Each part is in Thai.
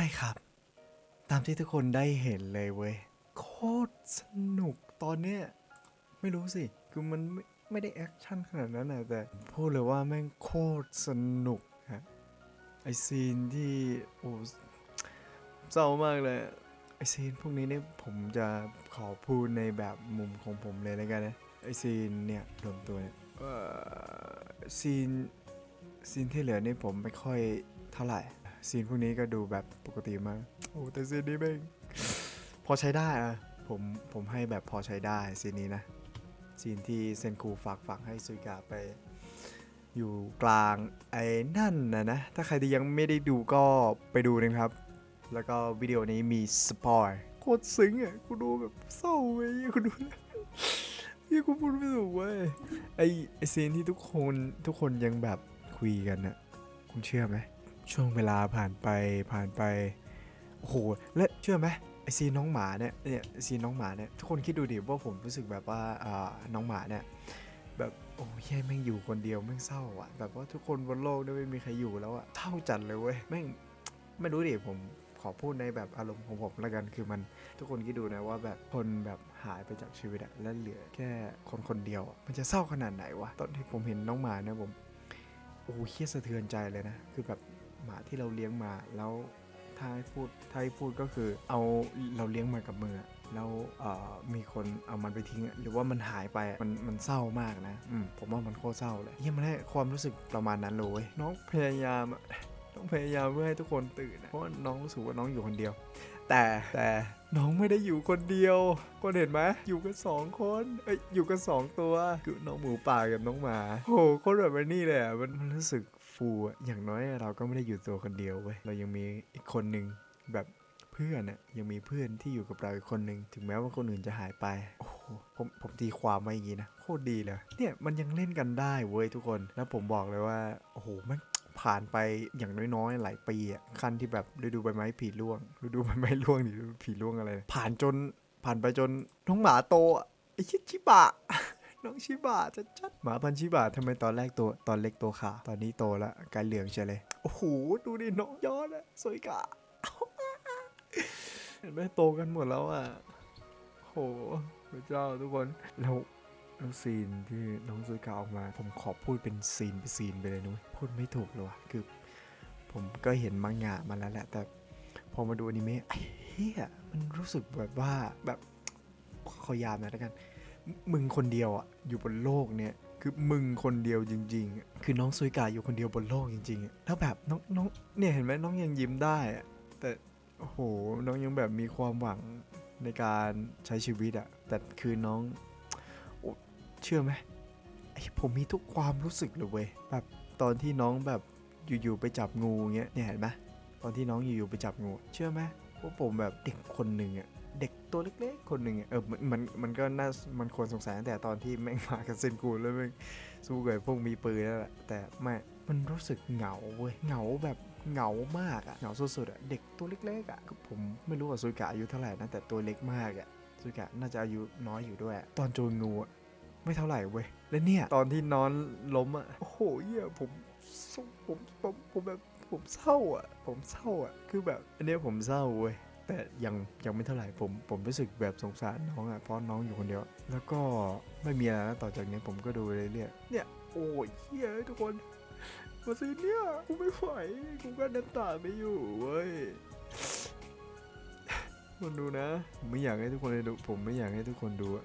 ช่ครับ ตามที่ทุกคนได้เห็นเลยเว้ย โคตรสนุกตอนเนี้ย ไม่รู้สิ คือมันไม่ไม่ได้แอคชั่นขนาดนั้นนะแต่ พูดเลยว่าแม่งโคตรสนุกฮะไอซีนที่โอ้เศร้ามากเลยไอซีนพวกนี้เนี่ยผมจะขอพูดในแบบมุมของผมเลยแล้วกันนะไอซีนเนี่ยรวมตัวเนี่ยเอ่อซีนซีนที่เหลือนี่ผมไม่ค่อยเท่าไหร่ ซีนพวกนี้ก็ดูแบบปกติมากโอ้แต่ซีนนี้แม่งพอใช้ได้อะผมผมให้แบบพอใช้ได้ซีนนี้นะซีนที่เซนคูฝากฝังให้ซุยกะไป อยู่กลางไอ้นั่นนะนะ ถ้าใครที่ยังไม่ได้ดูก็ไปดูนะครับ แล้วก็วิดีโอนี้มีสปอยโคตรซึ้งอะกูดูแบบเศร้าเว้ยกูดูยี่กูพูดไม่ถูกเว้ยไอไอซีนที่ทุกคนทุกคนยังแบบคุยกันน่ะคุณเชื่อไหม ช่วงเวลาผ่านไปผ่านไปโอ้โหและเชื่อไหมไอซีน้องหมาเนี่ยเนี่ยซีน้องหมาเนี่ยทุกคนคิดดูดิว่าผมรู้สึกแบบว่าอ่าน้องหมาเนี่ยแบบโอ้ยแย่แม่งอยู่คนเดียวแม่งเศร้าอะแบบว่าทุกคนบนโลกเนี่ยไม่มีใครอยู่แล้วอะเท่าจัดเลยเว้ยแม่งไม่รู้ดิผมขอพูดในแบบอารมณ์ของผมล้วกันคือมันทุกคนคิดดูนะว่าแบบคนแบบหายไปจากชีวิตอะและเหลือแค่คนคนเดียวมันจะเศร้าขนาดไหนวะตอนที่ผมเห็นน้องหมาเนี่ยผมโอ้เครียดสะเทือนใจเลยนะ คือแบบ หมาที่เราเลี้ยงมาแล้วถ้าให้พูดถ้าให้พูดก็คือเอาเราเลี้ยงมากับมือแล้วมีคนเอามันไปทิ้ง หรือว่ามันหายไปมันมันเศร้ามากนะอืมผมว่ามันโคตรเศร้าเลยเฮียมันให้ความรู้สึกประมาณนั้นเลยน้องพยายามต้องพยายามเพื่อให้ทุกคนตื่นนะเพราะว่าน้องรู้สึกว่าน้องอยู่คนเดียว แต่แต่น้องไม่ได้อยู่คนเดียวคนเห็นไหมอยู่กันสองคนเอ้ยอยู่กันสองตัวคือน้องหมูป่ากับน้องหมาโหคนแบบนี้เลยอะมันมันรู้สึก ฟูอย่างน้อยเราก็ไม่ได้อยู่ตัวคนเดียวเว้ยเรายังมีอีกคนหนึ่งแบบเพื่อนอะยังมีเพื่อนที่อยู่กับเราอีกคนหนึ่งถึงแม้ว่าคนอื่นจะหายไปโอ้โหผมผมตีความมาอย่างงี้นะโคตรดีเลยเนี่ยมันยังเล่นกันได้เว้ยทุกคนแล้วผมบอกเลยว่าโอ้โหมันผ่านไปอย่างน้อยๆ หลายปีอะขั้นที่แบบฤดูใบไม้ผลิร่วงฤดูใบไม้ร่วงนี่ฤดูผลิร่วงอะไร ผ่านจนผ่านไปจนน้องหมาโตอะไอ้ชิชิบะ น้องชิบะจะจัดหมาพันชิบะทำไมตอนแรกตัวตอนเล็กตัวขาตอนนี้โตแล้วกลายเหลืองเฉยเลย โอ้โห ดูดิน้องย้อนอะสวยกะเห็นไหมโตกันหมดแล้วอะโหพระเจ้าทุกคนแล้วแล้วซีนที่น้องซุยกาออกมา ผมขอพูดเป็นซีนเป็นซีนไปเลยนุ้ยพูดไม่ถูกเลยว่ะคือ ผมก็เห็นมังงะมาแล้วแหละ แต่พอมาดูอนิเมะเฮียมันรู้สึกแบบว่าแบบขอยามนะแล้วกัน มึงคนเดียวอะอยู่บนโลกเนี่ยคือมึงคนเดียวจริง ๆ คือน้องซุยกาอยู่คนเดียวบนโลกจริงๆแล้วแบบน้องน้องเนี่ยเห็นไหมน้องยังยิ้มได้แต่โอ้โหน้องยังแบบมีความหวังในการใช้ชีวิตอะแต่คือน้องเชื่อไหมผมมีทุกความรู้สึกเลยเว้ยแบบตอนที่น้องแบบอยู่ๆไปจับงูเงี้ยเนี่ยเห็นไหมตอนที่น้องอยู่ๆไปจับงู เชื่อไหม ว่าผมแบบเด็กคนหนึ่งอะเด็กตัวเล็กๆ คนหนึ่งอะเออมันมันมันก็น่ามันควรสงสัยตั้งแต่ตอนที่แม่งมากับเซนกูแล้วแม่งสู้กับพวกมีปืนนั่นแหละแต่ไม่มันรู้สึกเหงาเว้ยเหงาแบบเหงามากอะเหงาสุดๆอะเด็กตัวเล็กๆอะคือผมไม่รู้ว่าซุยกะอายุเท่าไหร่นะแต่ตัวเล็กมากอะซุยกะน่าจะอายุน้อยอยู่ด้วย ตอนโจรงูอะไม่เท่าไหร่เว้ยและเนี่ย ตอนที่นอนล้มอะโอ้โหเหี้ยผมผมผมผมผมแบบ ผมเศร้าอะ ผมเศร้าอะ คือแบบอันนี้ผมเศร้าเว้ย แต่ยังยังไม่เท่าไหร่ผมผมรู้สึกแบบสงสารน้องอะ เพราะน้องอยู่คนเดียว แล้วก็ไม่มีอะไรแล้วต่อจากนี้ผมก็ดูเรื่อยๆ เนี่ย โอ้ยเฮียทุกคนมาซื้อเนี่ย กูไม่ไหว กูก็น้ำตาไม่อยู่เว้ยคนดูนะ ผมไม่อยากให้ทุกคนดู ผมไม่อยากให้ทุกคนดูอะ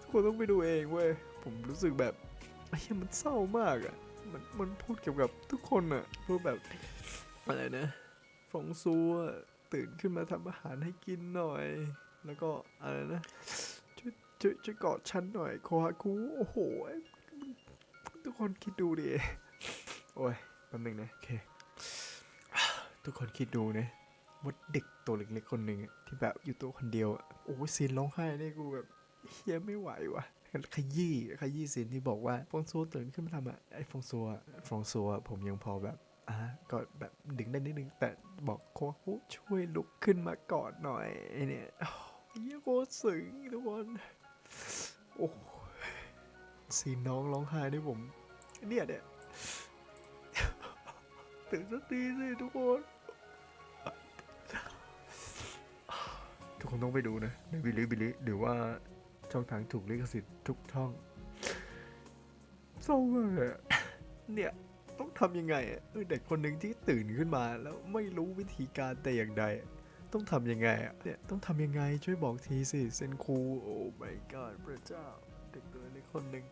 ทุกคนต้องไปดูเองเว้ย ผมรู้สึกแบบไอ้เหี้ยมันเศร้ามากอะ่ะ มันมันพูดเกี่ยวกับทุกคนอะพูดแบบอะไรนะฟงซัวตื่นขึ้นมาทำอาหารให้กินหน่อย แล้วก็อะไรนะช่วยช่วยช่วยกอดฉันหน่อยโคฮาคุโอ้โห ทุกคนคิดดูดิ โอ้ยแป๊บนึงนะ โอเค ทุกคนคิดดูนะว่าเด็กตัวเล็กๆคนหนึ่งที่แบบอยู่ตัวคนเดียว โอ้ยซีนร้องไห้นี่กูแบบเฮียไม่ไหวว่ะ ขยี้ขยี้สินที่บอกว่าฟงซัวตื่นขึ้นมาทำอะไอฟงซัวฟงซัวผมยังพอแบบอะก็แบบดึงได้นิดนึง แต่บอกโคคุช่วยลุกขึ้นมากอดหน่อยไอเนี่ยยี่โคสึงทุกคนโอ้สีน้องร้องไห้ด้วยผมเนี่ยเนี่ยตื่นสักทีสิทุกคน ทุกคนต้องไปดูนะในบิลิบิลิหรือว่า ช่องทางถูกลิขสิทธิ์ทุกช่องเศร้ามากเนี่ยต้องทำยังไงเออเด็กคนหนึ่งที่ตื่นขึ้นมา แล้วไม่รู้วิธีการแต่อย่างใด ต้องทำยังไงเนี่ยต้องทำยังไงช่วยบอกทีสิเซนคูโอ้ my god พระเจ้า เด็กตัวเล็กคนหนึ่ง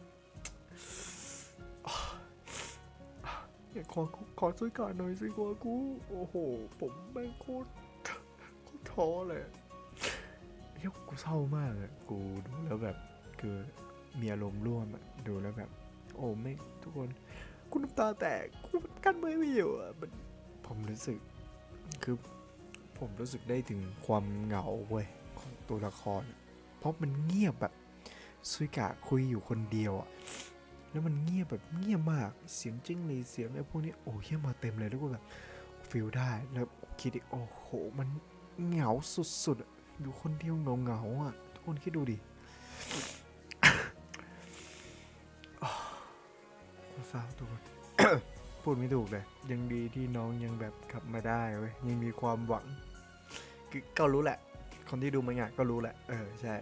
เนี่ยขอขอช่วยกันหน่อยสิกว่ากู โอ้โห ผมแม่งโคตรโคตรท้อเลย เฮ้ยกูเศร้ามากอะกูดูแล้วแบบคือมีอารมณ์ร่วมอะดูแล้วแบบ โอ้ไม่ทุกคนกูน้ำตาแตกกูกั้นมือไปอยู่อะผมรู้สึก คือผมรู้สึกได้ถึงความเหงาเว้ยของตัวละคร เพราะมันเงียบแบบซุยกะคุยอยู่คนเดียวอะแล้วมันเงียบแบบเงียบมากเสียงจิ้งหรีเสียงไอ้พวกนี้โอ้เฮียมาเต็มเลยแล้วกูแบบฟิลได้แล้วคิดดิโอ้โหมันเหงาสุดๆ อยู่คนเดียวเงาเงาอะ ทุกคนคิดดูดิคนเศร้าตัวพูดไม่ถูกเลย ยังดีที่น้องยังแบบขับมาได้เว้ย ยังมีความหวังก็รู้แหละ คนที่ดูมันอะก็รู้แหละ เออ ใช่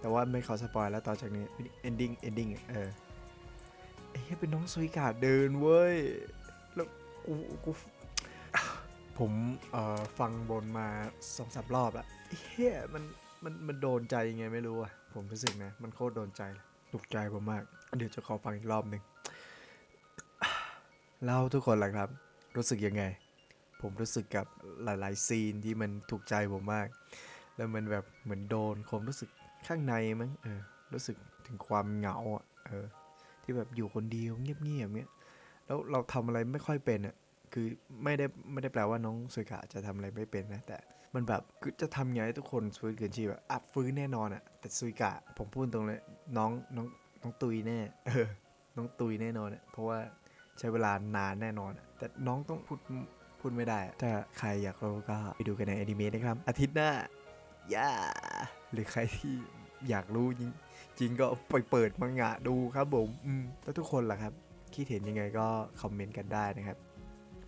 แต่ว่าไม่ขอสปอยแล้วต่อจากนี้ ending ending เออเอ้เป็นน้องซุยกาเดินเว้ย แล้วกูกู ผมฟังบนมาสองสามรอบอะเฮ้ยมันมันมันโดนใจยังไงไม่รู้อะผมรู้สึกนะ มันโคตรโดนใจถูกใจผมมาก เดี๋ยวจะขอฟังอีกรอบหนึ่งเล่าทุกคนแหละครับ รู้สึกยังไง ผมรู้สึกกับหลาย ๆ ซีนที่มันถูกใจผมมาก แล้วมันแบบเหมือนโดนความรู้สึกข้างในมั้งเออรู้สึกถึงความเหงาอะเออที่แบบอยู่คนเดียวเงียบๆเงี้ยแล้วเราทำอะไรไม่ค่อยเป็นอะ คือไม่ได้ไม่ได้แปลว่าน้องสุกะจะทำอะไรไม่เป็นนะ แต่มันแบบจะทำไงให้ทุกคนฟื้นกินชีพอะบฟื้นแน่นอนอะแต่สุกะผมพูดตรงเลยน้องน้องน้องตุยแน่น้องตุยแน่นอนอะเพราะว่าใช้เวลานานแน่นอนอะแต่น้องต้องพูดพูดไม่ได้ถ้าใครอยากรู้ก็ไปดูกันในอนิเมะนะครับ อาทิตย์หน้าย่าหรือใครที่อยากรู้จริงจริงก็ไปเปิดมังงะดูครับผมอืมแล้วทุกคนล่ะครับ คิดเห็นยังไงก็คอมเมนต์กันได้นะครับ